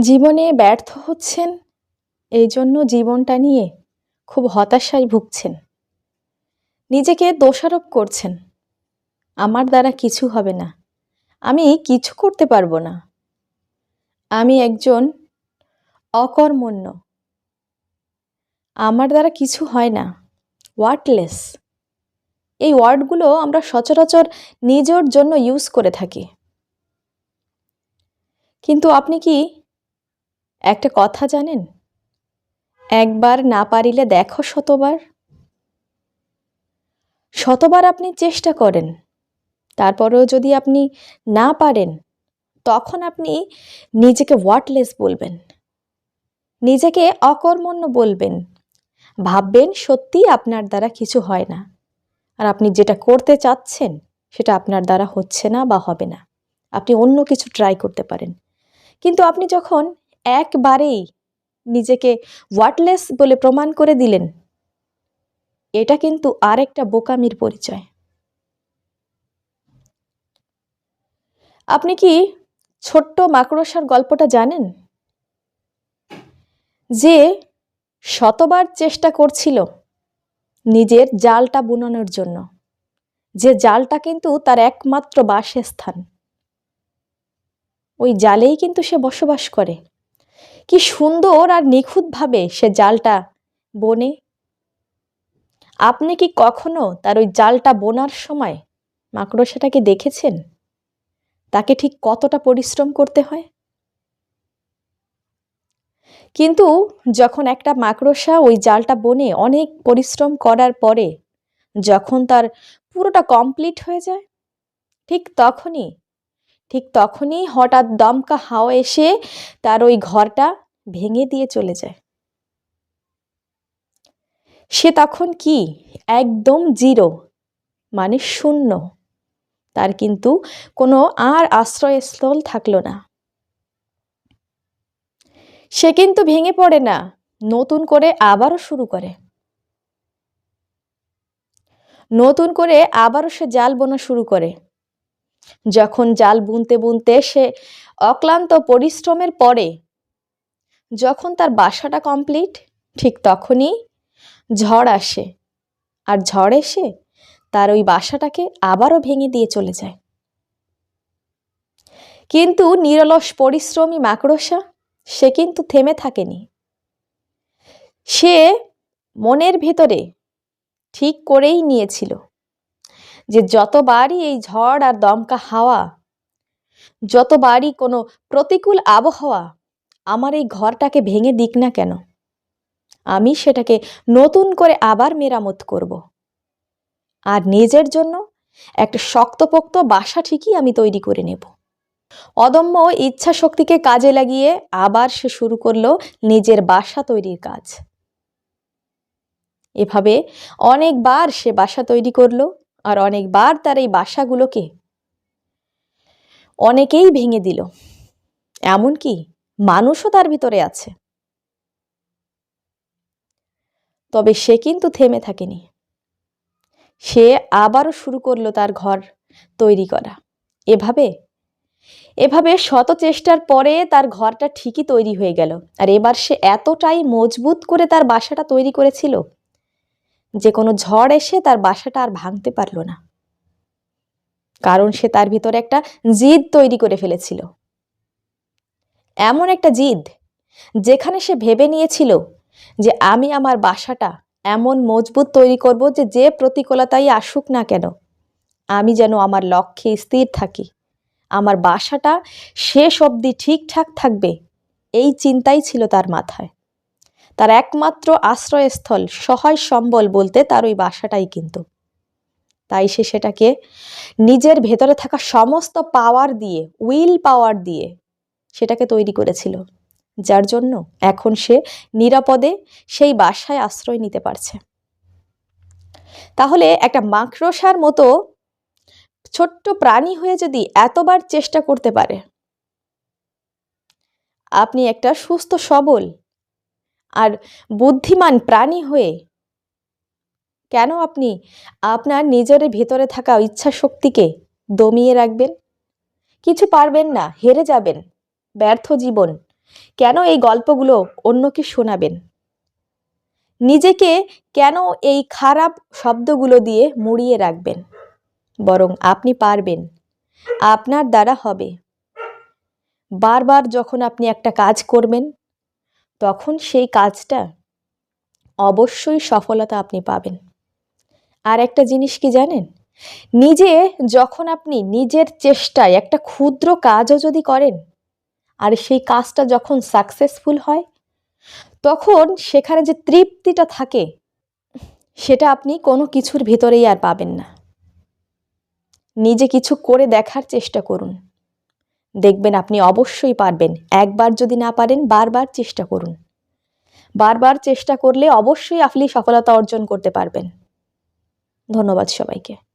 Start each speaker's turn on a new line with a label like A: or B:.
A: জীবনে ব্যর্থ হচ্ছেন, এই জন্য জীবনটা নিয়ে খুব হতাশায় ভুগছেন। নিজেকে দোষারোপ করছেন। আমার দ্বারা কিছু হবে না। আমি কিছু করতে পারব না। আমি একজন অকর্মণ্য। আমার দ্বারা কিছু হয় না। ওয়ার্ডলেস এই ওয়ার্ডগুলো আমরা সচরাচর নিজের জন্য ইউজ করে থাকি। কিন্তু আপনি কি একটা কথা জানেন? একবার না পারিলে দেখো শতবার। শতবার আপনি চেষ্টা করেন, তারপরেও যদি আপনি না পারেন, তখন আপনি নিজেকে ওয়াটলেস বলবেন, নিজেকে অকর্মণ্য বলবেন। ভাববেন সত্যি আপনার দ্বারা কিছু হয় না, আর আপনি যেটা করতে চাচ্ছেন, সেটা আপনার দ্বারা হচ্ছে না বা হবে না। আপনি অন্য কিছু ট্রাই করতে পারেন। কিন্তু আপনি যখন একবারেই নিজেকে ওয়াটলেস বলে প্রমাণ করে দিলেন। এটা কিন্তু আরেকটা বোকামির পরিচয়। আপনি কি ছোট্ট মাকড়সার গল্পটা জানেন? যে শতবার চেষ্টা করছিল নিজের জালটা বুনানোর জন্য। যে জালটা কিন্তু তার একমাত্র বাসস্থান। ওই জালেই কিন্তু সে বসবাস করে। কি সুন্দর আর নিখুঁতভাবে সে জালটা বনে। আপনি কি কখনো তার ওই জালটা বোনার সময় মাকড়সাটাকে দেখেছেন? তাকে ঠিক কতটা পরিশ্রম করতে হয়? কিন্তু যখন একটা মাকড়সা ওই জালটা বনে অনেক পরিশ্রম করার পরে যখন তার পুরোটা কমপ্লিট হয়ে যায়, ঠিক তখনই ঠিক তখনই হঠাৎ দমকা হাওয়া এসে তার ওই ঘরটা ভেঙে দিয়ে চলে যায়। সে তখন কি? একদম জিরো মানে শূন্য। তার কিন্তু কোনো আর আশ্রয়স্থল থাকল না। সে কিন্তু ভেঙে পড়ে না, নতুন করে আবারও শুরু করে। নতুন করে আবারও সে জাল বোনা শুরু করে। যখন জাল বুনতে বুনতে সে অক্লান্ত পরিশ্রমের পরে, যখন তার বাসাটা কমপ্লিট ঠিক তখনই ঝড় আসে। আর ঝড় এসে তার ওই বাসাটাকে আবারও ভেঙে দিয়ে চলে যায়। কিন্তু নিরলস পরিশ্রমী মাকড়সা, সে কিন্তু থেমে থাকেনি। সে মনের ভেতরে ঠিক করেই নিয়েছিল। যে যতবারই এই ঝড় আর দমকা হাওয়া, যতবারই কোনো প্রতিকূল আবহাওয়া আমার এই ঘরটাকে ভেঙে দিক না কেন, আমি সেটাকে নতুন করে আবার মেরামত করব। আর নিজের জন্য একটা শক্তপোক্ত বাসা ঠিকই আমি তৈরি করে নেব। অদম্য ইচ্ছা শক্তিকে কাজে লাগিয়ে আবার সে শুরু করল নিজের বাসা তৈরির কাজ। এভাবে অনেকবার সে বাসা তৈরি করল। আর অনেকবার তার এই বাসাগুলোকে অনেকেই ভেঙে দিল। এমনকি মানুষও তার ভিতরে আছে। তবে সে কিন্তু থেমে থাকেনি। সে আবারও শুরু করল তার ঘর তৈরি করা। এভাবে এভাবে শত চেষ্টার পরে তার ঘরটা ঠিকই তৈরি হয়ে গেল। আর এবার সে এতটাই মজবুত করে তার বাসাটা তৈরি করেছিল যে কোনো ঝড় এসে তার বাসাটা আর ভাঙতে পারল না। কারণ সে তার ভিতরে একটা জিদ তৈরি করে ফেলেছিল। এমন একটা জিদ যেখানে সে ভেবে নিয়েছিল যে আমি আমার বাসাটা এমন মজবুত তৈরি করব যে যে প্রতিকূলতাই আসুক না কেন, আমি যেন আমার লক্ষ্যে স্থির থাকি। আমার বাসাটা শেষ অবধি ঠিকঠাক থাকবে, এই চিন্তাই ছিল তার মাথায়। তার একমাত্র আশ্রয়স্থল সহায় সম্বল বলতে তার ওই বাসাটাই কিন্তু। তাই সে সেটাকে নিজের ভেতরে থাকা সমস্ত পাওয়ার দিয়ে উইল পাওয়ার দিয়ে সেটাকে তৈরি করেছিল। যার জন্য এখন সে নিরাপদে সেই বাসায় আশ্রয় নিতে পারছে। তাহলে একটা মাকড়সার মতো ছোট্ট প্রাণী হয়ে যদি এতবার চেষ্টা করতে পারে, আপনি একটা সুস্থ সবল আর বুদ্ধিমান প্রাণী হয়ে কেন আপনি আপনার নিজের ভেতরে থাকা ইচ্ছা শক্তিকে দমিয়ে রাখবেন? কিছু পারবেন না, হেরে যাবেন, ব্যর্থ জীবন। কেন এই গল্পগুলো অন্যকে শোনাবেন? নিজেকে কেন এই খারাপ শব্দগুলো দিয়ে মুড়িয়ে রাখবেন? বরং আপনি পারবেন, আপনার দ্বারা হবে। বারবার যখন আপনি একটা কাজ করবেন তখন সেই কাজটা অবশ্যই সফলতা আপনি পাবেন। আর একটা জিনিস কি জানেন? নিজে যখন আপনি নিজের চেষ্টায় একটা ক্ষুদ্র কাজও যদি করেন, আর সেই কাজটা যখন সাকসেসফুল হয়, তখন সেখানে যে তৃপ্তিটা থাকে, সেটা আপনি কোনো কিছুর ভেতরেই আর পাবেন না। নিজে কিছু করে দেখার চেষ্টা করুন। দেখবেন আপনি অবশ্যই পারবেন। একবার যদি না পারেন, বারবার চেষ্টা করুন। বারবার চেষ্টা করলে অবশ্যই আপনি সফলতা অর্জন করতে পারবেন। ধন্যবাদ সবাইকে।